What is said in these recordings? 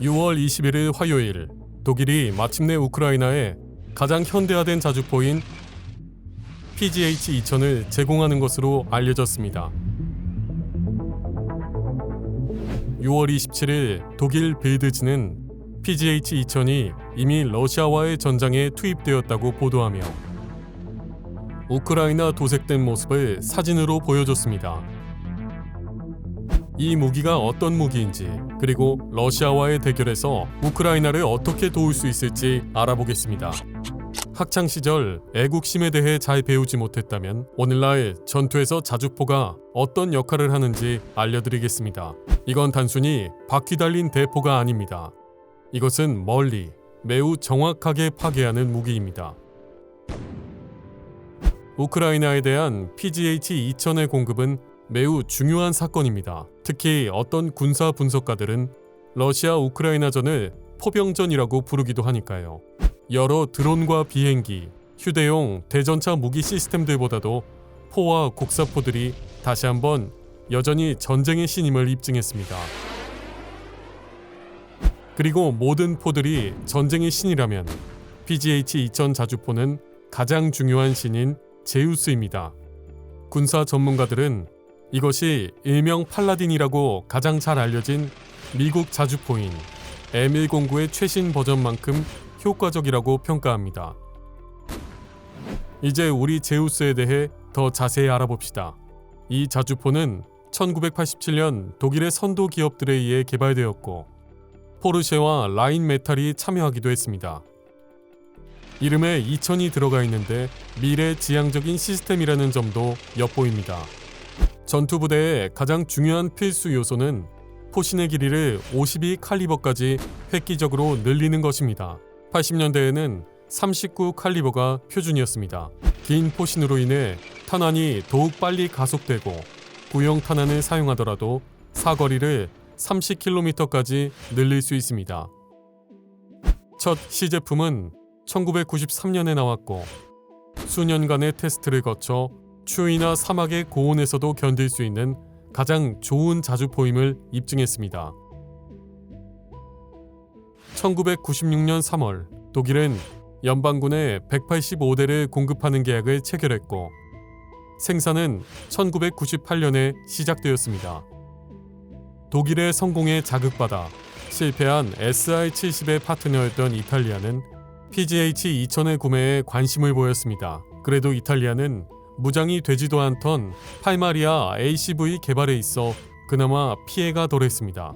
6월 21일 화요일 독일이 마침내 우크라이나에 가장 현대화된 자주포인 PGH-2000을 제공하는 것으로 알려졌습니다. 6월 27일 독일 빌드지는 PGH-2000이 이미 러시아와의 전장에 투입되었다고 보도하며 우크라이나 도색된 모습을 사진으로 보여줬습니다. 이 무기가 어떤 무기인지 그리고 러시아와의 대결에서 우크라이나를 어떻게 도울 수 있을지 알아보겠습니다. 학창 시절 애국심에 대해 잘 배우지 못했다면 오늘날 전투에서 자주포가 어떤 역할을 하는지 알려드리겠습니다. 이건 단순히 바퀴 달린 대포가 아닙니다. 이것은 멀리 매우 정확하게 파괴하는 무기입니다. 우크라이나에 대한 PGH-2000의 공급은 매우 중요한 사건입니다. 특히 어떤 군사 분석가들은 러시아 우크라이나전을 포병전이라고 부르기도 하니까요. 여러 드론과 비행기, 휴대용 대전차 무기 시스템들보다도 포와 곡사포들이 다시 한번 여전히 전쟁의 신임을 입증했습니다. 그리고 모든 포들이 전쟁의 신이라면 PGH-2000 자주포는 가장 중요한 신인 제우스입니다. 군사 전문가들은 이것이 일명 팔라딘이라고 가장 잘 알려진 미국 자주포인 M109의 최신 버전만큼 효과적이라고 평가합니다. 이제 우리 제우스에 대해 더 자세히 알아봅시다. 이 자주포는 1987년 독일의 선도 기업들에 의해 개발되었고 포르쉐와 라인 메탈이 참여하기도 했습니다. 이름에 2000이 들어가 있는데 미래 지향적인 시스템이라는 점도 엿보입니다. 전투 부대의 가장 중요한 필수 요소는 포신의 길이를 52 칼리버까지 획기적으로 늘리는 것입니다. 80년대에는 39 칼리버가 표준이었습니다. 긴 포신으로 인해 탄환이 더욱 빨리 가속되고 구형 탄환을 사용하더라도 사거리를 30km까지 늘릴 수 있습니다. 첫 시제품은 1993년에 나왔고 수년간의 테스트를 거쳐 추위나 사막의 고온에서도 견딜 수 있는 가장 좋은 자주포임을 입증했습니다. 1996년 3월 독일은 연방군에 185대를 공급하는 계약을 체결했고 생산은 1998년에 시작되었습니다. 독일의 성공에 자극받아 실패한 SI-70의 파트너였던 이탈리아는 PGH-2000의 구매에 관심을 보였습니다. 그래도 이탈리아는 무장이 되지도 않던 팔마리아 ACV 개발에 있어 그나마 피해가 덜했습니다.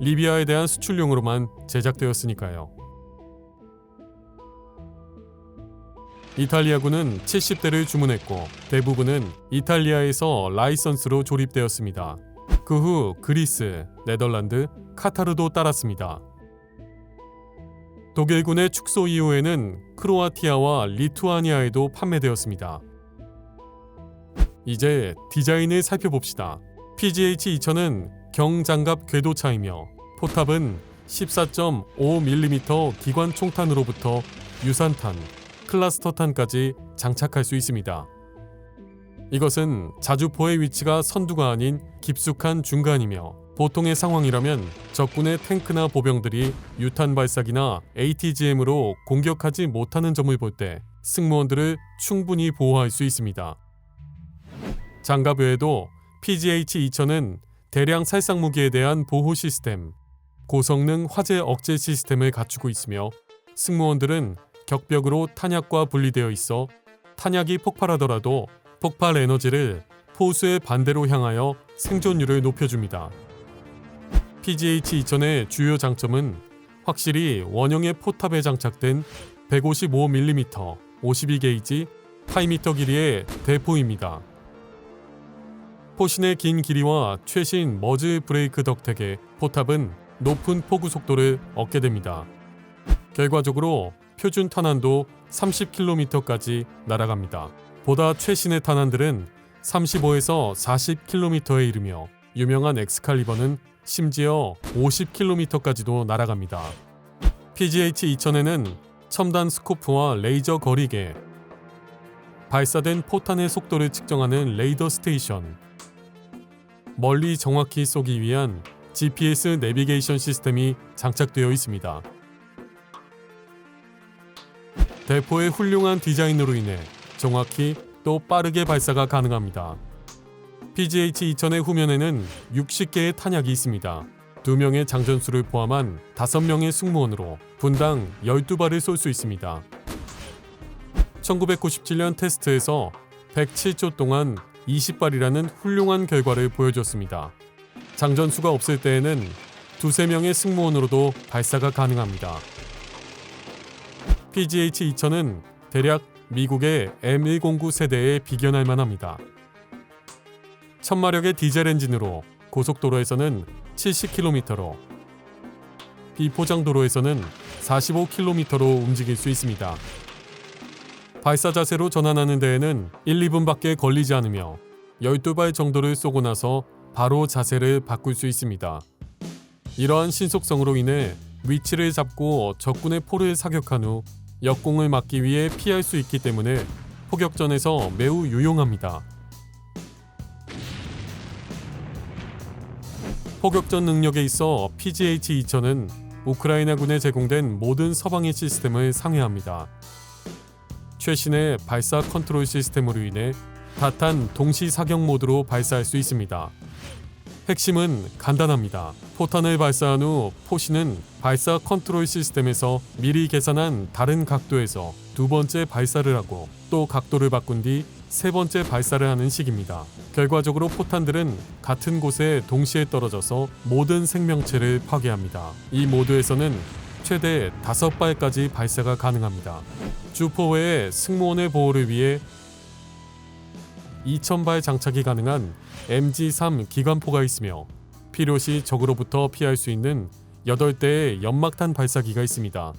리비아에 대한 수출용으로만 제작되었으니까요. 이탈리아군은 70대를 주문했고 대부분은 이탈리아에서 라이선스로 조립되었습니다. 그 후 그리스, 네덜란드, 카타르도 따랐습니다. 독일군의 축소 이후에는 크로아티아와 리투아니아에도 판매되었습니다. 이제 디자인을 살펴봅시다. PGH-2000은 경장갑 궤도차이며 포탑은 14.5mm 기관 총탄으로부터 유산탄, 클라스터탄까지 장착할 수 있습니다. 이것은 자주포의 위치가 선두가 아닌 깊숙한 중간이며 보통의 상황이라면 적군의 탱크나 보병들이 유탄 발사기나 ATGM으로 공격하지 못하는 점을 볼 때 승무원들을 충분히 보호할 수 있습니다. 장갑 외에도 PGH-2000은 대량 살상 무기에 대한 보호 시스템, 고성능 화재 억제 시스템을 갖추고 있으며 승무원들은 격벽으로 탄약과 분리되어 있어 탄약이 폭발하더라도 폭발 에너지를 포수의 반대로 향하여 생존율을 높여줍니다. PGH-2000의 주요 장점은 확실히 원형의 포탑에 장착된 155mm 52게이지 8m 길이의 대포입니다. 포신의 긴 길이와 최신 머즈 브레이크 덕택에 포탑은 높은 포구 속도를 얻게 됩니다. 결과적으로 표준 탄환도 30km까지 날아갑니다. 보다 최신의 탄환들은 35에서 40km에 이르며 유명한 엑스칼리버는 심지어 50km까지도 날아갑니다. PGH-2000에는 첨단 스코프와 레이저 거리계, 발사된 포탄의 속도를 측정하는 레이더 스테이션, 멀리 정확히 쏘기 위한 GPS 내비게이션 시스템이 장착되어 있습니다. 대포의 훌륭한 디자인으로 인해 정확히 또 빠르게 발사가 가능합니다. PGH-2000의 후면에는 60개의 탄약이 있습니다. 2명의 장전수를 포함한 5명의 승무원으로 분당 12발을 쏠 수 있습니다. 1997년 테스트에서 107초 동안 20발이라는 훌륭한 결과를 보여줬습니다. 장전수가 없을 때에는 두세 명의 승무원으로도 발사가 가능합니다. PGH-2000은 대략 미국의 M109 세대에 비견할 만합니다. 천마력의 디젤 엔진으로 고속도로에서는 70km로 비포장 도로에서는 45km로 움직일 수 있습니다. 발사 자세로 전환하는 데에는 1, 2분밖에 걸리지 않으며 12발 정도를 쏘고 나서 바로 자세를 바꿀 수 있습니다. 이러한 신속성으로 인해 위치를 잡고 적군의 포를 사격한 후 역공을 막기 위해 피할 수 있기 때문에 포격전에서 매우 유용합니다. 포격전 능력에 있어 PGH-2000은 우크라이나군에 제공된 모든 서방의 시스템을 상회합니다. 최신의 발사 컨트롤 시스템으로 인해 다탄 동시 사격 모드로 발사할 수 있습니다. 핵심은 간단합니다. 포탄을 발사한 후 포신은 발사 컨트롤 시스템에서 미리 계산한 다른 각도에서 두 번째 발사를 하고 또 각도를 바꾼 뒤 세 번째 발사를 하는 식입니다. 결과적으로 포탄들은 같은 곳에 동시에 떨어져서 모든 생명체를 파괴합니다. 이 모드에서는 최대 5발까지 발사가 가능합니다. 주포 외에 승무원의 보호를 위해 2,000발 장착이 가능한 MG3 기관포가 있으며 필요시 적으로부터 피할 수 있는 8대의 연막탄 발사기가 있습니다.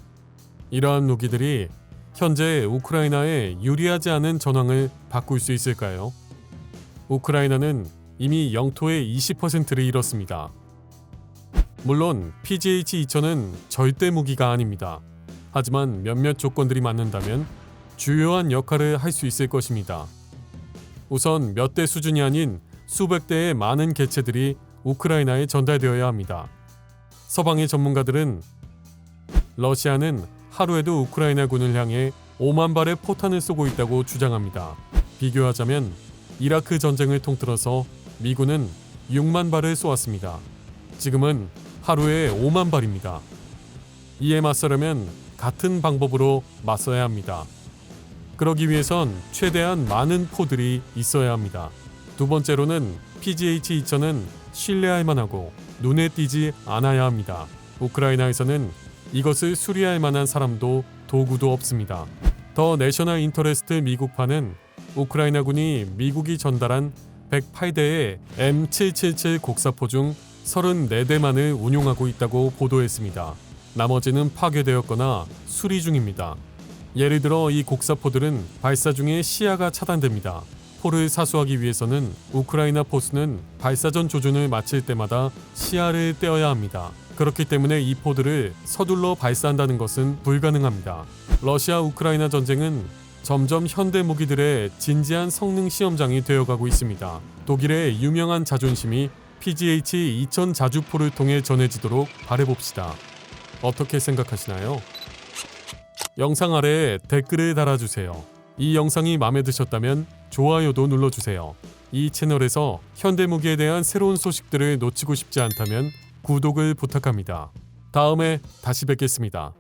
이러한 무기들이 현재 우크라이나에 유리하지 않은 전황을 바꿀 수 있을까요? 우크라이나는 이미 영토의 20%를 잃었습니다. 물론 PGH-2000은 절대 무기가 아닙니다. 하지만 몇몇 조건들이 맞는다면 주요한 역할을 할 수 있을 것입니다. 우선 몇 대 수준이 아닌 수백 대의 많은 개체들이 우크라이나에 전달되어야 합니다. 서방의 전문가들은 러시아는 하루에도 우크라이나군을 향해 5만 발의 포탄을 쏘고 있다고 주장합니다. 비교하자면 이라크 전쟁을 통틀어서 미군은 6만 발을 쏘았습니다. 지금은 하루에 5만 발입니다. 이에 맞서려면 같은 방법으로 맞서야 합니다. 그러기 위해선 최대한 많은 포들이 있어야 합니다. 두 번째로는 PGH-2000은 신뢰할 만하고 눈에 띄지 않아야 합니다. 우크라이나에서는 이것을 수리할 만한 사람도 도구도 없습니다. 더 내셔널 인터레스트 미국파는 우크라이나군이 미국이 전달한 108대의 M777 곡사포 중 34대만을 운용하고 있다고 보도했습니다. 나머지는 파괴되었거나 수리 중입니다. 예를 들어 이 곡사포들은 발사 중에 시야가 차단됩니다. 포를 사수하기 위해서는 우크라이나 포수는 발사전 조준을 마칠 때마다 시야를 떼어야 합니다. 그렇기 때문에 이 포들을 서둘러 발사한다는 것은 불가능합니다. 러시아 우크라이나 전쟁은 점점 현대 무기들의 진지한 성능 시험장이 되어가고 있습니다. 독일의 유명한 자존심이 PGH-2000 자주포를 통해 전해지도록 바래봅시다. 어떻게 생각하시나요? 영상 아래에 댓글을 달아주세요. 이 영상이 마음에 드셨다면 좋아요도 눌러주세요. 이 채널에서 현대무기에 대한 새로운 소식들을 놓치고 싶지 않다면 구독을 부탁합니다. 다음에 다시 뵙겠습니다.